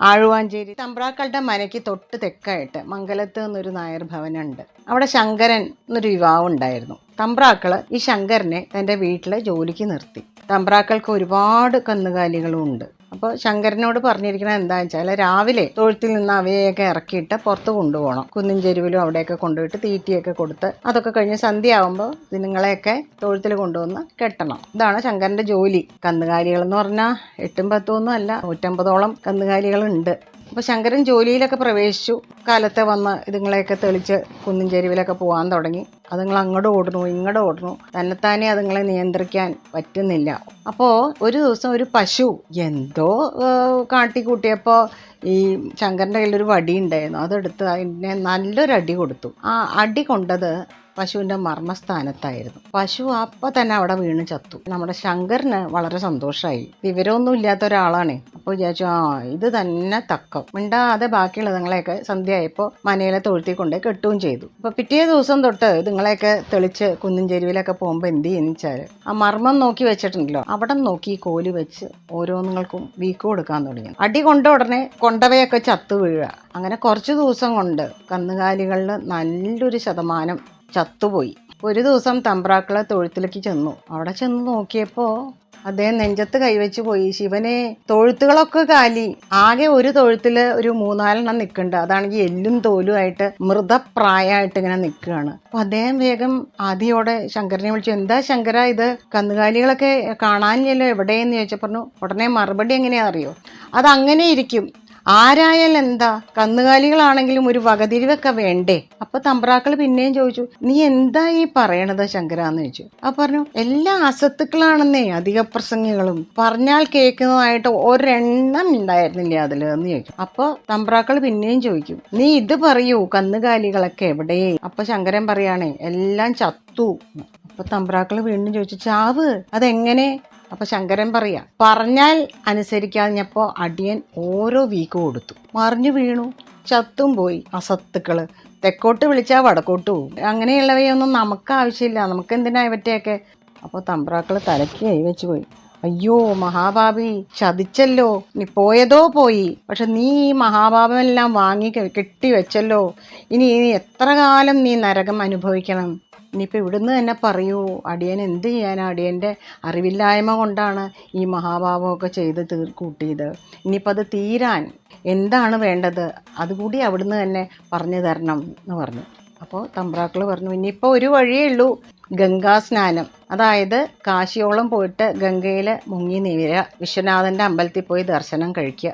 ആഴുവാഞ്ചേരി തമ്പ്രാക്കളുടെ മനയ്ക്ക് തൊട്ട് തെക്കായിട്ട് മംഗലത്ത് എന്നൊരു നായർ ഭവനുണ്ട്. അവിടെ ശങ്കരൻ എന്നൊരു യുവാവ് ഉണ്ടായിരുന്നു. തമ്പ്രാക്കൾ ഈ ശങ്കരനെ തന്റെ വീട്ടിലെ ജോലിക്ക് നിർത്തി. തമ്പ്രാക്കൾക്ക് ഒരുപാട് കന്നുകാലികളും ഉണ്ട് അപ്പോൾ ശങ്കരനോട് പറഞ്ഞിരിക്കുന്നത് എന്താണെന്ന് വെച്ചാൽ രാവിലെ തൊഴുത്തിൽ നിന്ന് അവയൊക്കെ ഇറക്കിയിട്ട് പുറത്ത് കൊണ്ടുപോകണം. കുന്നിൻ ചെരുവിലും അവിടെയൊക്കെ കൊണ്ടുപോയിട്ട് തീറ്റിയൊക്കെ കൊടുത്ത് അതൊക്കെ കഴിഞ്ഞ് സന്ധ്യയാകുമ്പോൾ നിങ്ങളെയൊക്കെ തൊഴുത്തിൽ കൊണ്ടുവന്ന് കെട്ടണം. ഇതാണ് ശങ്കരന്റെ ജോലി. കന്നുകാലികൾ എന്ന് പറഞ്ഞാൽ എട്ടും പത്തും ഒന്നും അല്ല നൂറ്റമ്പതോളം കന്നുകാലികളുണ്ട്. അപ്പോൾ ശങ്കരൻ ജോലിയിലൊക്കെ പ്രവേശിച്ചു. കാലത്തെ വന്ന് ഇതുങ്ങളെയൊക്കെ തെളിച്ച് കുന്നിൻ ചെരുവിലൊക്കെ പോകാൻ തുടങ്ങി അതുങ്ങൾ അങ്ങോട്ട് ഓടുന്നു ഇങ്ങോട്ട് ഓടുന്നു. തന്നെത്താനെ അതുങ്ങളെ നിയന്ത്രിക്കാൻ പറ്റുന്നില്ല. അപ്പോൾ ഒരു ദിവസം ഒരു പശു എന്തോ കാട്ടിക്കൂട്ടിയപ്പോൾ ഈ ശങ്കരന്റെ കയ്യിലൊരു വടി ഉണ്ടായിരുന്നു. അതെടുത്ത് അതിനെ നല്ലൊരു അടി കൊടുത്തു. ആ അടി കൊണ്ടത് പശുവിന്റെ മർമ്മസ്ഥാനത്തായിരുന്നു. പശു അപ്പം തന്നെ അവിടെ വീണ് ചത്തു. നമ്മുടെ ശങ്കറിന് വളരെ സന്തോഷമായി വിവരമൊന്നും ഇല്ലാത്ത ഒരാളാണ്. അപ്പോൾ വിചാരിച്ചു ആ ഇത് തന്നെ തക്കം. മിണ്ടാതെ ബാക്കിയുള്ള നിങ്ങളെയൊക്കെ സന്ധ്യയായപ്പോൾ മനയിലെ തൊഴുത്തി കൊണ്ടേ കെട്ടുകയും ചെയ്തു. അപ്പോൾ പിറ്റേ ദിവസം തൊട്ട് നിങ്ങളെയൊക്കെ തെളിച്ച് കുന്നിൻ ചെരുവിലൊക്കെ പോകുമ്പോൾ എന്ത് ചെയ്യുന്നു വെച്ചാൽ ആ മർമ്മം നോക്കി വെച്ചിട്ടുണ്ടല്ലോ. അവിടെ നോക്കി കോൽ വെച്ച് ഓരോന്നുങ്ങൾക്കും വീക്ക് കൊടുക്കാൻ തുടങ്ങി. അടി കൊണ്ട ഉടനെ കൊണ്ടവയൊക്കെ ചത്തു വീഴുക. അങ്ങനെ കുറച്ച് ദിവസം കൊണ്ട് കന്നുകാലികളിൽ നല്ലൊരു ശതമാനം ചത്തുപോയി. ഒരു ദിവസം തമ്പ്രാക്കളെ തൊഴുത്തിലേക്ക് ചെന്നു. അവിടെ ചെന്ന് നോക്കിയപ്പോൾ അദ്ദേഹം നെഞ്ചത്ത് കൈവച്ച് പോയി. ശിവനെ തൊഴുത്തുകളൊക്കെ കാലി. ആകെ ഒരു തൊഴുത്തിൽ ഒരു മൂന്നാലെണ്ണം നിൽക്കുന്നുണ്ട് അതാണെങ്കിൽ എല്ലും തോലുമായിട്ട് മൃതപ്രായമായിട്ട് ഇങ്ങനെ നിൽക്കുകയാണ്. അപ്പൊ അദ്ദേഹം വേഗം ആദ്യോടെ ശങ്കരനെ വിളിച്ചു എന്താ ശങ്കര ഇത്? കന്നുകാലികളൊക്കെ കാണാനില്ലല്ലോ? എവിടെയെന്ന്? പറഞ്ഞു ഉടനെ മറുപടി എങ്ങനെയാ അറിയോ അതങ്ങനെ ഇരിക്കും. ആരായാലും എന്താ? കന്നുകാലികളാണെങ്കിലും ഒരു വകതിരിവൊക്കെ വേണ്ടേ? അപ്പൊ തമ്പ്രാക്കൾ പിന്നെയും ചോദിച്ചു നീ എന്താ ഈ പറയണത് ശങ്കര എന്ന് ചോദിച്ചു. അപ്പൊ പറഞ്ഞു എല്ലാ അസത്തുക്കളാണെന്നേ അധിക പ്രസംഗികളും പറഞ്ഞാൽ കേൾക്കുന്നതായിട്ട് ഒരെണ്ണം ഉണ്ടായിരുന്നില്ല അതിൽ എന്ന് ചോദിച്ചു. അപ്പൊ തമ്പ്രാക്കൾ പിന്നെയും ചോദിക്കും നീ ഇത് പറയൂ കന്നുകാലികളൊക്കെ എവിടെ? അപ്പൊ ശങ്കരൻ പറയാണേ എല്ലാം ചത്തു. അപ്പൊ തമ്പ്രാക്കൾ വീണ്ടും ചോദിച്ചു ചാവ് അതെങ്ങനെ? അപ്പൊ ശങ്കരൻ പറയാ പറഞ്ഞാൽ അനുസരിക്കാഞ്ഞപ്പോ അടിയൻ ഓരോ വീക്ക് കൊടുത്തു. മറിഞ്ഞു വീണു. ചത്തും പോയി അസത്തുക്കൾ. തെക്കോട്ട് വിളിച്ചാൽ വടക്കോട്ട് പോകും അങ്ങനെയുള്ളവയൊന്നും നമുക്ക് ആവശ്യമില്ല. നമുക്ക് എന്തിനാ ഇവറ്റയൊക്കെ? അപ്പോൾ തമ്പ്രാക്കൾ തലയ്ക്ക് കൈവച്ച് പോയി. അയ്യോ മഹാബാബി ചതിച്ചല്ലോ. നീ പോയതോ പോയി. പക്ഷെ നീ ഈ മഹാഭാവമെല്ലാം വാങ്ങി കെട്ടി വെച്ചല്ലോ. ഇനി ഇനി എത്ര കാലം നീ നരകം അനുഭവിക്കണം? ഇനിയിപ്പോൾ ഇവിടുന്ന് തന്നെ പറയൂ അടിയൻ എന്ത് ചെയ്യാൻ അടിയന്റെ അറിവില്ലായ്മ കൊണ്ടാണ് ഈ മഹാഭാവമൊക്കെ ചെയ്ത് തീർ കൂട്ടിയത്. ഇനിയിപ്പോൾ അത് തീരാൻ എന്താണ് വേണ്ടത്? അതുകൂടി അവിടുന്ന് തന്നെ പറഞ്ഞു തരണം എന്ന് പറഞ്ഞു. അപ്പോൾ തമ്പ്രാക്കൾ പറഞ്ഞു ഇനിയിപ്പോൾ ഒരു വഴിയേ ഉള്ളൂ ഗംഗാ സ്നാനം. അതായത് കാശിയോളം പോയിട്ട് ഗംഗയിൽ മുങ്ങി നീര വിശ്വനാഥന്റെ അമ്പലത്തിൽ പോയി ദർശനം കഴിക്കുക